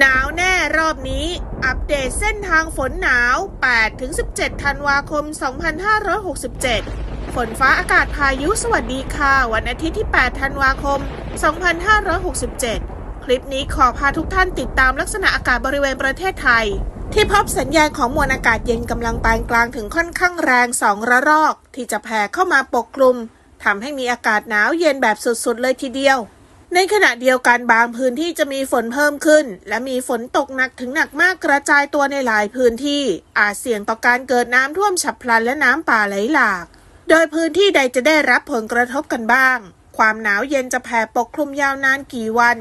หนาวแน่รอบนี้ อัปเดตเส้นทางฝนหนาว 8-17 ธันวาคม 2567 ฝนฟ้าอากาศพายุสวัสดีค่ะ วันอาทิตย์ที่ 8 ธันวาคม 2567 คลิปนี้ขอพาทุกท่านติดตามลักษณะอากาศบริเวณประเทศไทย ที่พบสัญญาณของมวลอากาศเย็นกำลังปานกลางถึงค่อนข้างแรงสองระลอก ที่จะแผ่เข้ามาปกคลุมทำให้มีอากาศหนาวเย็นแบบสุดๆเลยทีเดียว ในขณะเดียวกันบางพื้นที่จะมีฝนเพิ่มขึ้น และมีฝนตกหนักถึงหนักมากกระจายตัวในหลายพื้นที่ อาจเสี่ยงต่อการเกิดน้ำท่วมฉับพลันและน้ำป่าไหลหลาก โดยพื้นที่ใดจะได้รับผลกระทบกันบ้าง ความหนาวเย็นจะแผ่ปกคลุมยาวนานกี่วัน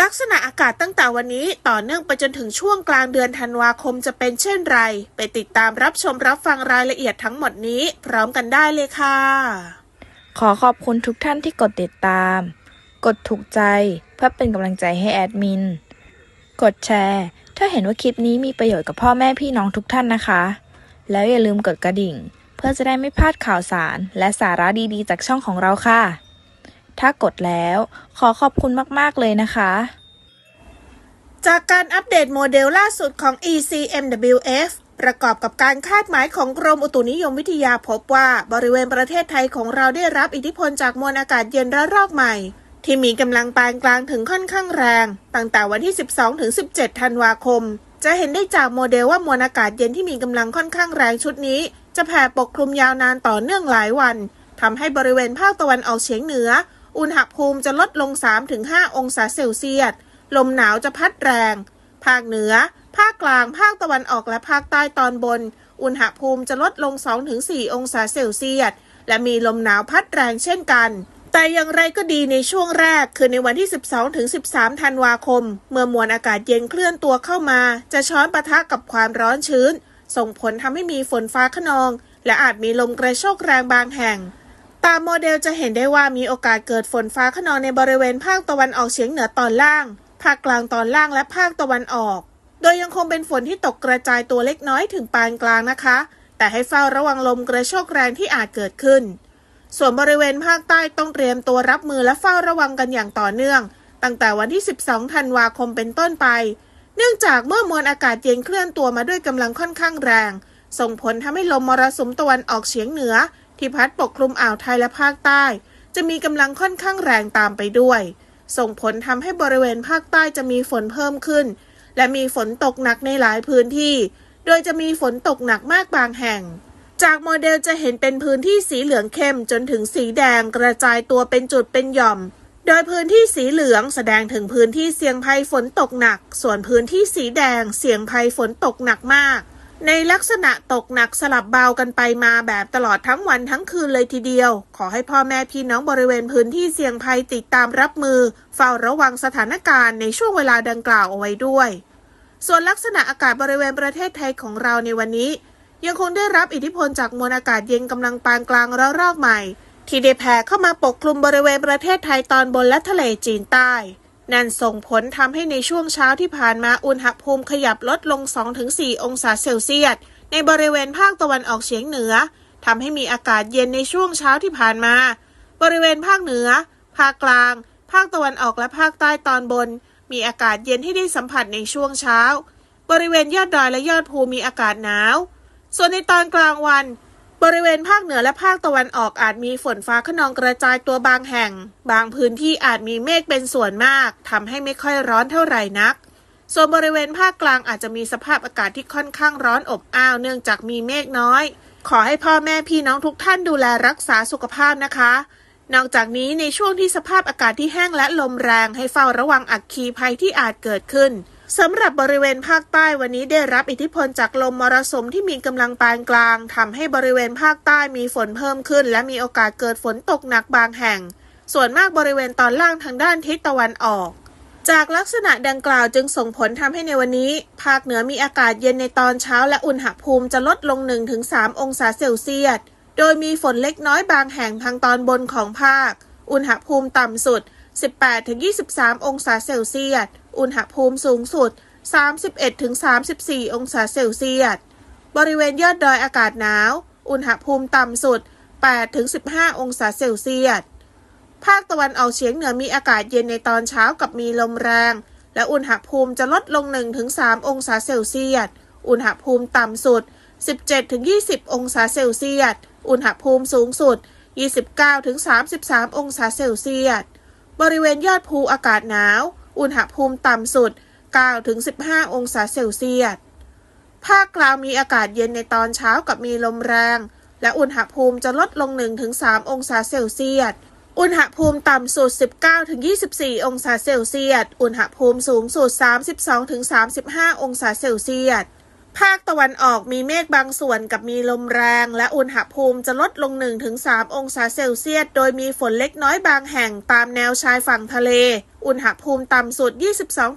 ลักษณะอากาศตั้งแต่วันนี้ต่อเนื่องไปจนถึงช่วงกลางเดือนธันวาคมจะเป็นเช่นไร ไปติดตามรับชมรับฟังรายละเอียดทั้งหมดนี้ พร้อมกันได้เลยค่ะ ขอขอบคุณทุกท่านที่กดติดตาม กดถูกใจเพื่อเป็นกำลังใจให้แอดมิน กดแชร์ ถ้าเห็นว่าคลิปนี้มีประโยชน์กับพ่อแม่พี่น้องทุกท่านนะคะ แล้วอย่าลืมกดกระดิ่ง เพื่อจะได้ไม่พลาดข่าวสาร และสาระดีๆ จากช่องของเราค่ะ ถ้ากดแล้วขอขอบคุณมากๆเลยนะคะ จากการอัปเดตโมเดลล่าสุดของ ECMWF ประกอบกับการคาดหมายของกรมอุตุนิยมวิทยาพบว่า บริเวณประเทศไทยของเราได้รับอิทธิพลจากมวลอากาศเย็นระลอกใหม่ ที่มีกำลังปานกลางถึงค่อนข้างแรง ตั้งแต่วันที่ 12 ถึง 17 ธันวาคม จะเห็นได้จากโมเดลว่ามวลอากาศเย็นที่มีกำลังค่อนข้างแรงชุดนี้ จะแผ่ปกคลุมยาวนานต่อเนื่องหลายวันทำให้บริเวณภาคตะวันออกเฉียงเหนือ อุณหภูมิจะลดลง 3-5 องศาเซลเซียส ลมหนาวจะพัดแรง ภาคเหนือ ภาคกลาง ภาคตะวันออกและภาคใต้ตอนบน อุณหภูมิจะลดลง 2-4 องศาเซลเซียส และมีลมหนาวพัดแรงเช่นกัน แต่อย่างไรก็ดีในช่วงแรกคือในวันที่ 12-13 ธันวาคม เมื่อมวลอากาศเย็นเคลื่อนตัวเข้ามา จะช้อนปะทะกับความร้อนชื้น ส่งผลทำให้มีฝนฟ้าขนอง และอาจมีลมกระโชกแรงบางแห่ง ตามโมเดลจะเห็นได้ว่ามีโอกาสเกิดฝนฟ้าขนองในบริเวณภาคตะวันออกเฉียงเหนือตอนล่าง ภาคกลางตอนล่างและภาคตะวันออก โดยยังคงเป็นฝนที่ตกกระจายตัวเล็กน้อยถึงปานกลางนะคะ แต่ให้เฝ้าระวังลมกระโชกแรงที่อาจเกิดขึ้น ส่วนบริเวณภาคใต้ต้องเตรียมตัวรับมือและเฝ้าระวังกันอย่างต่อเนื่อง ตั้งแต่วันที่ 12 ธันวาคมเป็นต้นไป เนื่องจากเมื่อมวลอากาศเย็นเคลื่อนตัวมาด้วยกำลังค่อนข้างแรง ส่งผลทำให้ลมมรสุมตะวันออกเฉียงเหนือ ที่พัดปกคลุมอ่าวไทยและภาคใต้ จะมีกำลังค่อนข้างแรงตามไปด้วย ส่งผลทำให้บริเวณภาคใต้จะมีฝนเพิ่มขึ้น และมีฝนตกหนักในหลายพื้นที่ โดยจะมีฝนตกหนักมากบางแห่ง จากโมเดลจะเห็นเป็นพื้นที่สีเหลืองเข้มจนถึงสีแดงกระจายตัวเป็นจุดเป็นหย่อม โดยพื้นที่สีเหลืองแสดงถึงพื้นที่เสี่ยงภัยฝนตกหนัก ส่วนพื้นที่สีแดงเสี่ยงภัยฝนตกหนักมาก ในลักษณะตกหนักสลับเบากันไปมาแบบตลอดทั้งวันทั้งคืนเลยทีเดียว ขอให้พ่อแม่พี่น้องบริเวณพื้นที่เสี่ยงภัยติดตามรับมือ เฝ้าระวังสถานการณ์ในช่วงเวลาดังกล่าวเอาไว้ด้วย ส่วนลักษณะอากาศบริเวณประเทศไทยของเราในวันนี้ ยังคงได้รับอิทธิพลจากมวลอากาศเย็นกำลังปานกลางระลอกใหม่ ที่ได้แผ่เข้ามาปกคลุมบริเวณประเทศไทยตอนบนและทะเลจีนใต้นั่นส่งผลทำให้ในช่วงเช้าที่ผ่านมาอุณหภูมิขยับลดลง 2-4 องศาเซลเซียส ในบริเวณภาคตะวันออกเฉียงเหนือทำให้มีอากาศเย็นในช่วงเช้าที่ผ่านมา บริเวณภาคเหนือ ภาคกลาง ภาคตะวันออกและภาคใต้ตอนบน มีอากาศเย็นที่ได้สัมผัสในช่วงเช้า บริเวณยอดดอยและยอดภูมีอากาศหนาว ส่วนในตอนกลางวัน บริเวณภาคเหนือและภาคตะวันออกอาจมีฝนฟ้าขนองกระจายตัวบางแห่ง บางพื้นที่อาจมีเมฆเป็นส่วนมากทำให้ไม่ค่อยร้อนเท่าไหร่นัก ส่วนบริเวณภาคกลางอาจจะมีสภาพอากาศที่ค่อนข้างร้อนอบอ้าวเนื่องจากมีเมฆน้อย ขอให้พ่อแม่พี่น้องทุกท่านดูแลรักษาสุขภาพนะคะ นอกจากนี้ในช่วงที่สภาพอากาศที่แห้งและลมแรงให้เฝ้าระวังอัคคีภัยที่อาจเกิดขึ้น สำหรับบริเวณภาคใต้วันนี้ได้รับอิทธิพลจากลมมรสุมที่มีกำลังปานกลางทำให้บริเวณภาคใต้มีฝนเพิ่มขึ้น และมีโอกาสเกิดฝนตกหนักบางแห่ง ส่วนมากบริเวณตอนล่างทางด้านทิศตะวันออก จากลักษณะดังกล่าวจึงส่งผลทำให้ในวันนี้ ภาคเหนือมีอากาศเย็นในตอนเช้าและอุณหภูมิจะลดลง 1-3 องศาเซลเซียส โดยมีฝนเล็กน้อยบางแห่งทางตอนบนของภาค อุณหภูมิต่ำสุด 18-23 องศาเซลเซียส อุณหภูมิสูงสุด 31-34 องศาเซลเซียส บริเวณยอดดอยอากาศหนาว อุณหภูมิต่ำสุด 8-15 องศาเซลเซียส ภาคตะวันออกเฉียงเหนือมีอากาศเย็นในตอนเช้ากับมีลมแรง และอุณหภูมิจะลดลง 1-3 องศาเซลเซียส อุณหภูมิต่ำสุด 17-20 องศาเซลเซียส อุณหภูมิสูงสุด 29-33 องศาเซลเซียส บริเวณยอดภูอากาศหนาว อุณหภูมิต่ำสุด 9-15 องศาเซลเซียส ภาคกลางมีอากาศเย็นในตอนเช้ากับมีลมแรง และอุณหภูมิจะลดลง 1-3 องศาเซลเซียส อุณหภูมิต่ำสุด 19-24 องศาเซลเซียส อุณหภูมิสูงสุด 32-35 องศาเซลเซียส ภาคตะวันออกมีเมฆบางส่วนกับมีลมแรง และอุณหภูมิจะลดลง 1-3 องศาเซลเซียส โดยมีฝนเล็กน้อยบางแห่งตามแนวชายฝั่งทะเล อุณหภูมิต่ำสุด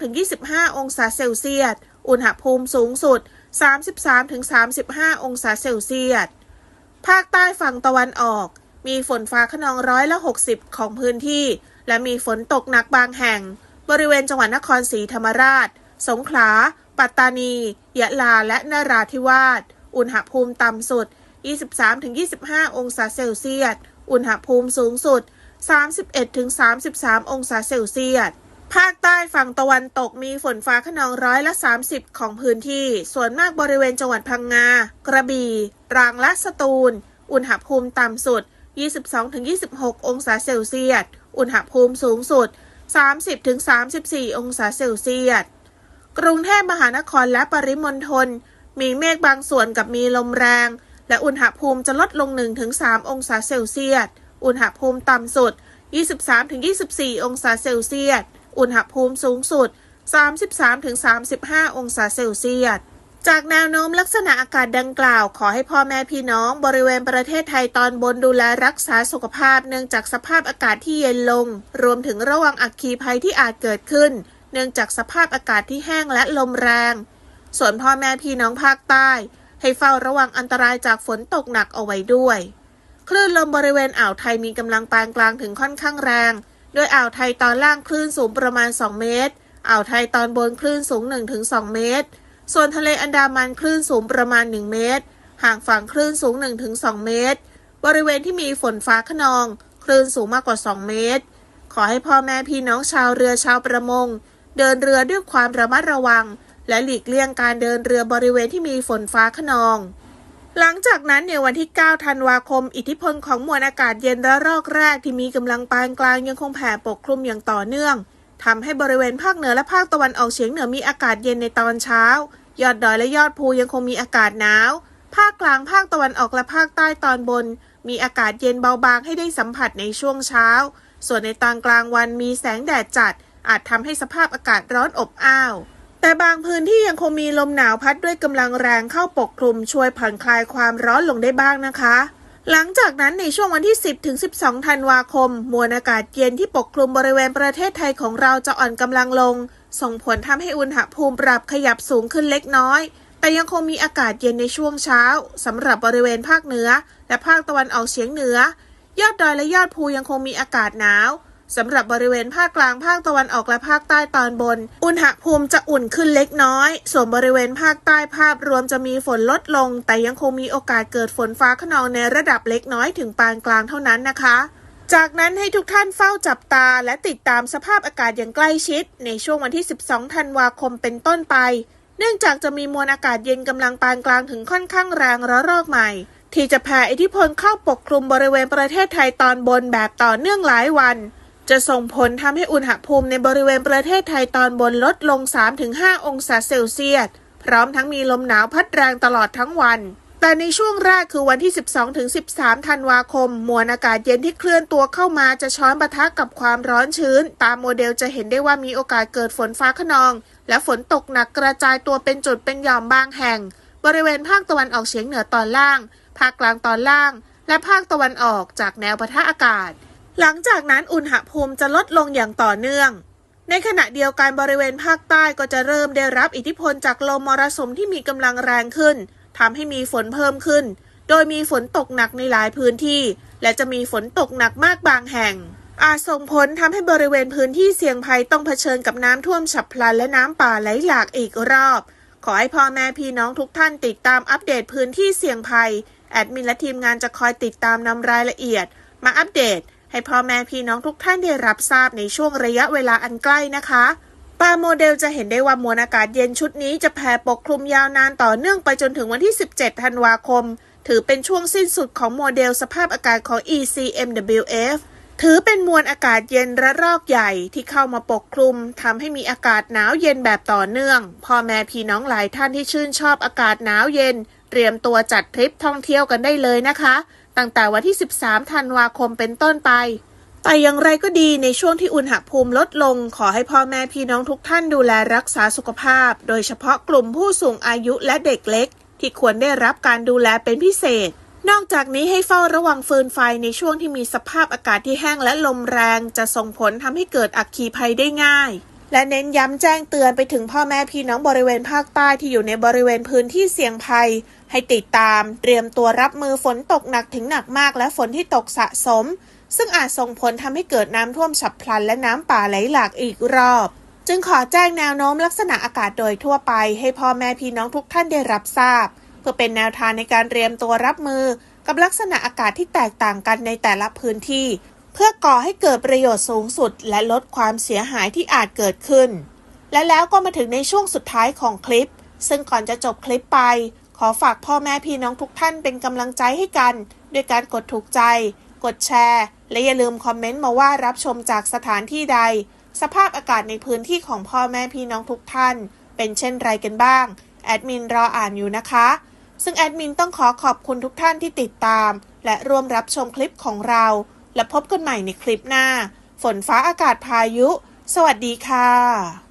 22-25 องศาเซลเซียส อุณหภูมิสูงสุด 33-35 องศาเซลเซียส ภาคใต้ฝั่งตะวันออก มีฝนฟ้าขนองร้อยละ 60 ของพื้นที่ และมีฝนตกหนักบางแห่ง บริเวณจังหวัดนครศรีธรรมราช สงขลา ปัตตานี ยะลา และนราธิวาส อุณหภูมิต่ำสุด 23-25 องศาเซลเซียส อุณหภูมิสูงสุด 31-33 องศาเซลเซียส ภาคใต้ฝั่งตะวันตกมีฝนฟ้าขนองร้อยละ 30 ของพื้นที่ ส่วนมากบริเวณจังหวัดพังงา กระบี่ ตรังและสตูล อุณหภูมิต่ำสุด 22-26 องศาเซลเซียส อุณหภูมิสูงสุด 30-34 องศาเซลเซียส กรุงเทพมหานครและปริมณฑลมีเมฆบางส่วนกับมีลมแรง และอุณหภูมิจะลดลง 1-3 องศาเซลเซียส อุณหภูมิต่ำสุด 23-24 องศาเซลเซียส อุณหภูมิสูงสุด 33-35 องศาเซลเซียส จากแนวโน้มลักษณะอากาศดังกล่าวขอให้พ่อแม่พี่น้องบริเวณประเทศไทยตอนบนดูแลรักษาสุขภาพเนื่องจากสภาพอากาศที่เย็นลง รวมถึงระวังอัคคีภัยที่อาจเกิดขึ้น เนื่องจากสภาพอากาศที่แห้งและลมแรง ส่วนพ่อแม่พี่น้องภาคใต้ ให้เฝ้าระวังอันตรายจากฝนตกหนักเอาไว้ด้วย คลื่นลมบริเวณอ่าวไทยมีกำลังปานกลางถึงค่อนข้างแรง โดยอ่าวไทยตอนล่างคลื่นสูงประมาณ 2 เมตร อ่าวไทยตอนบนคลื่นสูง 1-2 เมตร ส่วนทะเลอันดามันคลื่นสูงประมาณ 1 เมตร ห่างฝั่งคลื่นสูง 1-2 เมตร บริเวณที่มีฝนฟ้าขนอง คลื่นสูงมากกว่า 2 เมตรขอให้พ่อแม่พี่น้องชาวเรือชาวประมง เดินเรือด้วยความระมัดระวัง และหลีกเลี่ยงการเดินเรือบริเวณที่มีฝนฟ้าขนอง หลังจากนั้นในวันที่ 9 ธันวาคม อิทธิพลของมวลอากาศเย็นระลอกแรกที่มีกำลังปานกลางยังคงแผ่ปกคลุมอย่างต่อเนื่องทำให้บริเวณภาคเหนือและภาคตะวันออกเฉียงเหนือมีอากาศเย็นในตอนเช้า ยอดดอยและยอดภูยังคงมีอากาศหนาว ภาคกลางภาคตะวันออกและภาคใต้ตอนบน มีอากาศเย็นเบาบางให้ได้สัมผัสในช่วงเช้า ส่วนในตอนกลางวันมีแสงแดดจัด อาจทำให้สภาพอากาศร้อนอบอ้าว แต่บางพื้นที่ยังคงมีลมหนาวพัดด้วยกำลังแรงเข้าปกคลุมช่วยผ่อนคลายความร้อนลงได้บ้างนะคะ หลังจากนั้นในช่วงวันที่ 10 ถึง 12 ธันวาคม มวลอากาศเย็นที่ปกคลุมบริเวณประเทศไทยของเราจะอ่อนกำลังลง ส่งผลทำให้อุณหภูมิปรับขยับสูงขึ้นเล็กน้อยแต่ยังคงมีอากาศเย็นในช่วงเช้าสำหรับบริเวณภาคเหนือ และภาคตะวันออกเฉียงเหนือ ยอดดอยและยอดภูยังคงมีอากาศหนาว สำหรับบริเวณภาคกลางภาคตะวันออกและภาคใต้ตอนบน อุณหภูมิจะอุ่นขึ้นเล็กน้อย ส่วนบริเวณภาคใต้ภาพรวมจะมีฝนลดลง แต่ยังคงมีโอกาสเกิดฝนฟ้าขนองในระดับเล็กน้อยถึงปานกลางเท่านั้นนะคะ จากนั้นให้ทุกท่านเฝ้าจับตาและติดตามสภาพอากาศอย่างใกล้ชิด ในช่วงวันที่ 12 ธันวาคมเป็นต้นไป เนื่องจากจะมีมวลอากาศเย็นกำลังปานกลางถึงค่อนข้างแรงระลอกใหม่ที่จะแผ่อิทธิพลเข้าปกคลุมบริเวณประเทศไทยตอนบนแบบต่อเนื่องหลายวัน จะส่งผลทำให้อุณหภูมิในบริเวณประเทศไทยตอนบนลดลง 3-5 องศาเซลเซียส พร้อมทั้งมีลมหนาวพัดแรงตลอดทั้งวัน แต่ในช่วงแรกคือวันที่ 12-13 ธันวาคม มวลอากาศเย็นที่เคลื่อนตัวเข้ามาจะช้อนปะทะกับความร้อนชื้น ตามโมเดลจะเห็นได้ว่ามีโอกาสเกิดฝนฟ้าขนอง และฝนตกหนักกระจายตัวเป็นจุดเป็นหย่อมบางแห่ง บริเวณภาคตะวันออกเฉียงเหนือตอนล่าง ภาคกลางตอนล่าง และภาคตะวันออกจากแนวปะทะอากาศ หลังจากนั้นอุณหภูมิจะลดลงอย่างต่อเนื่อง ในขณะเดียวกันบริเวณภาคใต้ก็จะเริ่มได้รับอิทธิพลจากลมมรสุมที่มีกำลังแรงขึ้นทำให้มีฝนเพิ่มขึ้น โดยมีฝนตกหนักในหลายพื้นที่ และจะมีฝนตกหนักมากบางแห่ง อาจส่งผลทำให้บริเวณพื้นที่เสี่ยงภัยต้องเผชิญกับน้ำท่วมฉับพลันและน้ำป่าไหลหลากอีกรอบ ขอให้พ่อแม่พี่น้องทุกท่านติดตามอัปเดตพื้นที่เสี่ยงภัย แอดมินและทีมงานจะคอยติดตามนำรายละเอียด มาอัปเดต ให้พ่อแม่พี่น้องทุกท่านได้รับทราบในช่วงระยะเวลาอันใกล้นะคะตาโมเดลจะเห็นได้ว่ามวลอากาศเย็นชุดนี้จะแผ่ปกคลุมยาวนานต่อเนื่องไปจนถึงวันที่ 17 ธันวาคม ถือเป็นช่วงสิ้นสุดของโมเดลสภาพอากาศของ ECMWF ถือเป็นมวลอากาศเย็นระลอกใหญ่ที่เข้ามาปกคลุมทำให้มีอากาศหนาวเย็นแบบต่อเนื่อง พ่อแม่พี่น้องหลายท่านที่ชื่นชอบอากาศหนาวเย็น เตรียมตัวจัดทริปท่องเที่ยวกันได้เลยนะคะ ตั้งแต่วันที่ 13 ธันวาคมเป็นต้นไป แต่อย่างไรก็ดีในช่วงที่อุณหภูมิลดลง ขอให้พ่อแม่พี่น้องทุกท่านดูแลรักษาสุขภาพ โดยเฉพาะกลุ่มผู้สูงอายุและเด็กเล็ก ที่ควรได้รับการดูแลเป็นพิเศษ นอกจากนี้ให้เฝ้าระวังฟืนไฟในช่วงที่มีสภาพอากาศที่แห้งและลมแรง จะส่งผลทำให้เกิดอัคคีภัยได้ง่าย และเน้นย้ำแจ้งเตือนไปถึงพ่อแม่พี่น้องบริเวณภาคใต้ที่อยู่ในบริเวณพื้นที่เสี่ยงภัย ให้ติดตามเตรียมตัวรับมือฝนตกหนักถึงหนักมากและฝนที่ตกสะสม ซึ่งอาจส่งผลทำให้เกิดน้ำท่วมฉับพลันและน้ำป่าไหลหลากอีกรอบ จึงขอแจ้งแนวโน้มลักษณะอากาศโดยทั่วไป ให้พ่อแม่พี่น้องทุกท่านได้รับทราบ เพื่อเป็นแนวทางในการเตรียมตัวรับมือ กับลักษณะอากาศที่แตกต่างกันในแต่ละพื้นที่ เพื่อก่อให้เกิดประโยชน์สูงสุด และลดความเสียหายที่อาจเกิดขึ้น และแล้วก็มาถึงในช่วงสุดท้ายของคลิป ซึ่งก่อนจะจบคลิปไป ขอฝากพ่อแม่พี่น้องทุกท่านเป็นกำลังใจให้กัน ด้วยการกดถูกใจ กดแชร์ และอย่าลืมคอมเมนต์มาว่ารับชมจากสถานที่ใด สภาพอากาศในพื้นที่ของพ่อแม่พี่น้องทุกท่าน เป็นเช่นไรกันบ้าง แอดมินรออ่านอยู่นะคะ ซึ่งแอดมินต้องขอขอบคุณทุกท่านที่ติดตาม และร่วมรับชมคลิปของเรา และพบกันใหม่ในคลิปหน้า ฝนฟ้าอากาศพายุ สวัสดีค่ะ